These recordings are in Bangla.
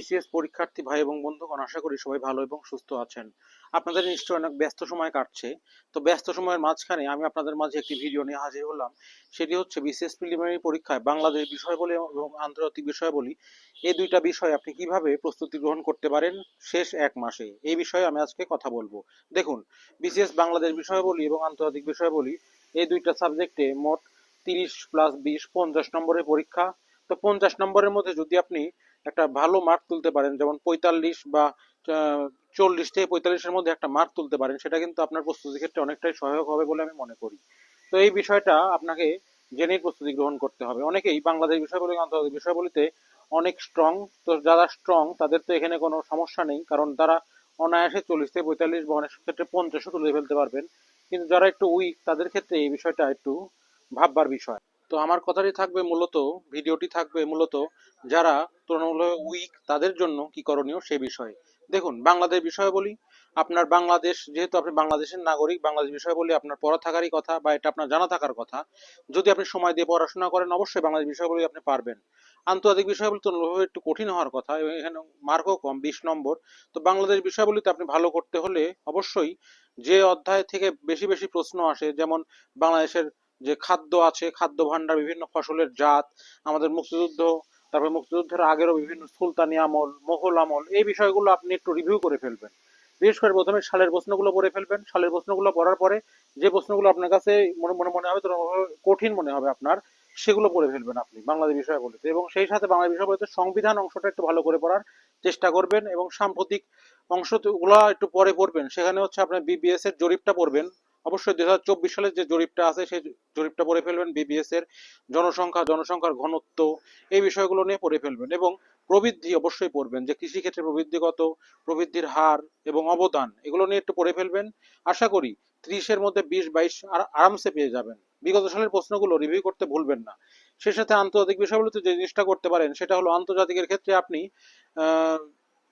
বিসিএস পরীক্ষার্থী ভাই এবং বন্ধুগণ, আশা করি সবাই ভালো এবং সুস্থ আছেন। আপনাদের নিশ্চয়ই অনেক ব্যস্ত সময় কাটছে। তো ব্যস্ত সময়ের মাঝখানে আমি আপনাদের মাঝে একটি ভিডিও নিয়ে হাজির হলাম। সেটি হচ্ছে বিসিএস প্রিলিমিনারি পরীক্ষায় বাংলাদেশ বিষয়বলী এবং আন্তর্জাতিক বিষয়বলী। এই দুইটা বিষয় আপনি কীভাবে প্রস্তুতি গ্রহণ করতে পারেন শেষ এক মাসে? এই বিষয়ে আমি আজকে কথা বলব। দেখুন, বিসিএস বাংলাদেশ বিষয়বলী এবং আন্তর্জাতিক বিষয়বলী, এই দুইটা সাবজেক্টে মোট তিরিশ প্লাস বিশ পঞ্চাশ নম্বরের পরীক্ষা। তো পঞ্চাশ নম্বরের মধ্যে যদি আপনি একটা ভালো মার্ক তুলতে পারেন, যেমন পঁয়তাল্লিশ বা চল্লিশ থেকে পঁয়তাল্লিশের মধ্যে একটা মার্ক তুলতে পারেন, সেটা কিন্তু আপনার প্রস্তুতির ক্ষেত্রে অনেকটাই সহায়ক হবে বলে আমি মনে করি। তো এই বিষয়টা আপনাকে জেনেই প্রস্তুতি গ্রহণ করতে হবে। অনেকেই বাংলাদেশ বিষয়বলী, আন্তর্জাতিক বিষয়বলিতে অনেক স্ট্রং তো যারা স্ট্রং তাদের তো এখানে কোনো সমস্যা নেই, কারণ তারা অনায়াসে চল্লিশ থেকে পঁয়তাল্লিশ বা অনেক ক্ষেত্রে পঞ্চাশও তুলে ফেলতে পারবেন। কিন্তু যারা একটু উইক তাদের ক্ষেত্রে এই বিষয়টা একটু ভাববার বিষয়। তো আমার কথাটি থাকবে মূলত, ভিডিওটি থাকবে মূলত যারা তুলনামূলক উইক তাদের জন্য কি করণীয় সে বিষয়ে। দেখুন, বাংলাদেশ বিষয় বলি, আপনার বাংলাদেশ, যেহেতু আপনি বাংলাদেশের নাগরিক, বাংলাদেশ বিষয় বলি আপনার পড়া থাকারই কথা বা এটা আপনার জানা থাকার কথা। যদি আপনি সময় দিয়ে পড়াশোনা করেন, অবশ্যই বাংলাদেশ বিষয় বলি আপনি পারবেন। আন্তর্জাতিক বিষয় বলি তুলনামূলক একটু কঠিন হওয়ার কথা, এবং এখানে মার্কও কম, বিশ নম্বর। তো বাংলাদেশ বিষয় বলিতে আপনি ভালো করতে হলে অবশ্যই যে অধ্যায় থেকে বেশি বেশি প্রশ্ন আসে, যেমন বাংলাদেশের যে খাদ্য আছে খাদ্য ভাণ্ডার বিভিন্ন ফসলের জাত, আমাদের মুক্তিযুদ্ধ, তারপরে মুক্তিযুদ্ধের আগেরও বিভিন্ন সুলতানি আমল মোগল আমল, এই বিষয়গুলো আপনি একটু রিভিউ করে ফেলবেন। বিশেষ করে প্রথমে সালের প্রশ্নগুলো পড়ে ফেলবেন। সালের প্রশ্নগুলো পড়ার পরে যে প্রশ্নগুলো আপনার কাছে মনে মনে মনে হবে কঠিন মনে হবে আপনার, সেগুলো পড়ে ফেলবেন আপনি বাংলাদেশ বিষয় বলতে এবং সেই সাথে বাংলা বিষয় বলতে সংবিধান অংশটা একটু ভালো করে পড়ার চেষ্টা করবেন এবং সাম্প্রতিক অংশগুলো একটু পরে পড়বেন। সেখানে হচ্ছে আপনার বিবিএস এর জরিপটা পড়বেন। অবশ্যই দুই হাজার চব্বিশ সালের যে জরিপটা আছে, সেই জরিপটা পড়ে ফেলবেন বিবিএস এর জনসংখ্যা, জনসংখ্যার ঘনত্ব, এই বিষয়গুলো নিয়ে পড়ে ফেলবেন এবং প্রবৃদ্ধি অবশ্যই পড়বেন যে কৃষিক্ষেত্রে প্রবৃদ্ধি কত, প্রবৃদ্ধির হার এবং অবদান, এগুলো নিয়ে একটু পড়ে ফেলবেন। আশা করি ত্রিশের মধ্যে বিশ, বাইশ আরামসে পেয়ে যাবেন। বিগত সালের প্রশ্নগুলো রিভিউ করতে ভুলবেন না। সেই সাথে আন্তর্জাতিক বিষয়গুলোতে যে জিনিসটা করতে পারেন, সেটা হলো আন্তর্জাতিকের ক্ষেত্রে আপনি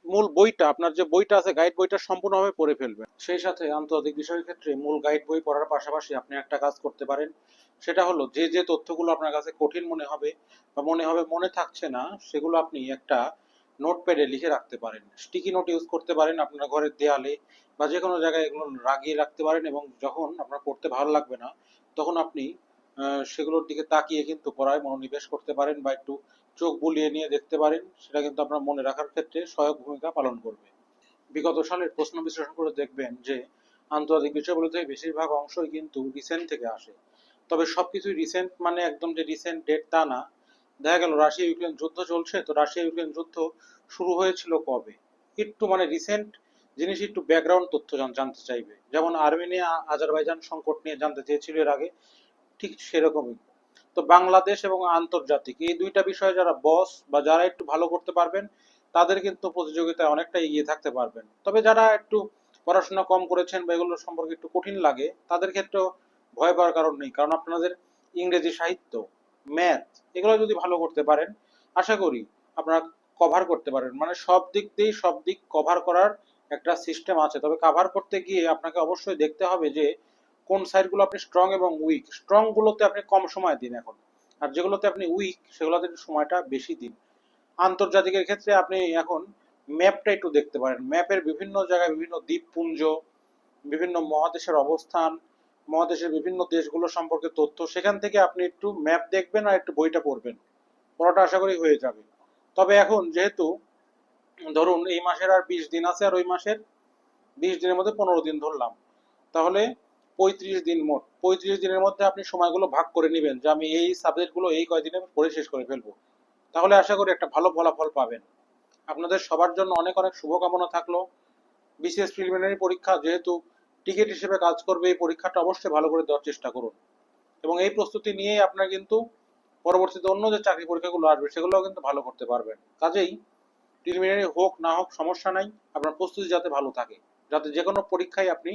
মূল বইটা, আপনার যে বইটা আছে গাইড বইটা সম্পূর্ণভাবে পড়ে ফেলবেন। সেই সাথে আন্তর্জাতিক বিষয়ের ক্ষেত্রে মূল গাইড বই পড়ার পাশাপাশি আপনি একটা কাজ করতে পারেন। সেটা হলো, যে যে তথ্যগুলো আপনার কাছে কঠিন মনে হবে বা মনে হবে মনে থাকছে না, সেগুলো আপনি একটা নোটপ্যাডে লিখে রাখতে পারেন। স্টিকি নোট ইউজ করতে পারেন আপনার ঘরের দেয়ালে বা যে কোনো জায়গায় এগুলো রাগিয়ে রাখতে পারেন এবং যখন আপনার পড়তে ভালো লাগবে না, তখন আপনি সেগুলোর দিকে তাকিয়ে কিন্তু পড়ায় মনোনিবেশ করতে পারেন বা একটু চোখ বুলিয়ে নিয়ে দেখতে পারেন, সেটা কিন্তু আপনার মনে রাখার ক্ষেত্রে সহায়ক ভূমিকা পালন করবে। বিগত সালের প্রশ্ন বিশ্লেষণ করে দেখবেন যে, আন্তর্জাতিক বিষয়গুলো থেকে বেশিরভাগ অংশই কিন্তু রিসেন্ট থেকে আসে। তবে সবকিছুই রিসেন্ট মানে একদম যে রিসেন্ট ডেট তা না। দেখা গেল রাশিয়া ইউক্রেন যুদ্ধ চলছে, তো রাশিয়া ইউক্রেন যুদ্ধ শুরু হয়েছিল কবে? একটু মানে রিসেন্ট জিনিস একটু ব্যাকগ্রাউন্ড তথ্য জানতে চাইবে। যেমন আর্মেনিয়া, আজারবাইজান সংকট নিয়ে জানতে চেয়েছিল এর আগে, ঠিক সেরকমই। তো বাংলাদেশ এবং আন্তর্জাতিক, এই দুইটা বিষয়ে যারা বস বা যারা একটু ভালো করতে পারবেন, তাদের কিন্তু প্রতিযোগিতায় অনেকটা এগিয়ে থাকতে পারবেন। তবে যারা একটু পড়াশোনা কম করেছেন বা এগুলো সম্পর্কে একটু কঠিন লাগে, তাদের ক্ষেত্রেও ভয় পাওয়ার কারণ নেই। কারণ আপনাদের ইংরেজি সাহিত্য ম্যাথ এগুলো যদি ভালো করতে পারেন, আশা করি আপনারা কভার করতে পারেন মানে সব দিক দিয়েই সব দিক কভার করার একটা সিস্টেম আছে। তবে কভার করতে গিয়ে আপনাকে অবশ্যই দেখতে হবে যে কোন সাইডগুলো আপনি স্ট্রং এবং উইক স্ট্রং গুলোতে আপনি কম সময় দিন এখন। আর যেগুলোতে আপনি উইক সেগুলোতে একটু সময়টা বেশি দিন। আন্তর্জাতিকের ক্ষেত্রে আপনি এখন ম্যাপটা একটু দেখতে পারেন। ম্যাপের বিভিন্ন জায়গায় বিভিন্ন দ্বীপপুঞ্জ, বিভিন্ন মহাদেশের অবস্থান, মহাদেশের বিভিন্ন দেশগুলো সম্পর্কে তথ্য। সেখান থেকে আপনি একটু ম্যাপ দেখবেন আর একটু বইটা পড়বেন। পড়াটা আশা করি হয়ে যাবে। তবে এখন যেহেতু, ধরুন এই মাসের আর বিশ দিন আছে আর ওই মাসের বিশ দিনের মধ্যে পনেরো দিন ধরলাম। তাহলে পঁয়ত্রিশ দিন মোট। পঁয়ত্রিশ দিনের মধ্যে আপনি সময়গুলো ভাগ করে নেবেন যে আমি এই সাবজেক্টগুলো এই কয়দিনে পড়ে শেষ করে ফেলব। তাহলে আশা করি একটা ভালো ফলাফল পাবেন। আপনাদের সবার জন্য অনেক অনেক শুভকামনা থাকল। বিশেষ প্রিলিমিনারি পরীক্ষা যেহেতু টিকিট হিসেবে কাজ করবে, এই পরীক্ষাটা অবশ্যই ভালো করে দেওয়ার চেষ্টা করুন। এবং এই প্রস্তুতি নিয়েই আপনার কিন্তু পরবর্তীতে অন্য যে চাকরি পরীক্ষাগুলো আসবে, সেগুলোও কিন্তু ভালো করতে পারবেন। কাজেই প্রিলিমিনারি হোক না হোক, সমস্যা নাই। আপনার প্রস্তুতি যাতে ভালো থাকে। যাতে যে কোনো পরীক্ষায় আপনি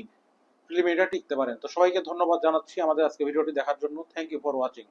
প্রিলিমিনারিটা টিকতে পারেন। তো সবাইকে ধন্যবাদ জানাচ্ছি আমাদের আজকে ভিডিওটি দেখার জন্য। Thank you for watching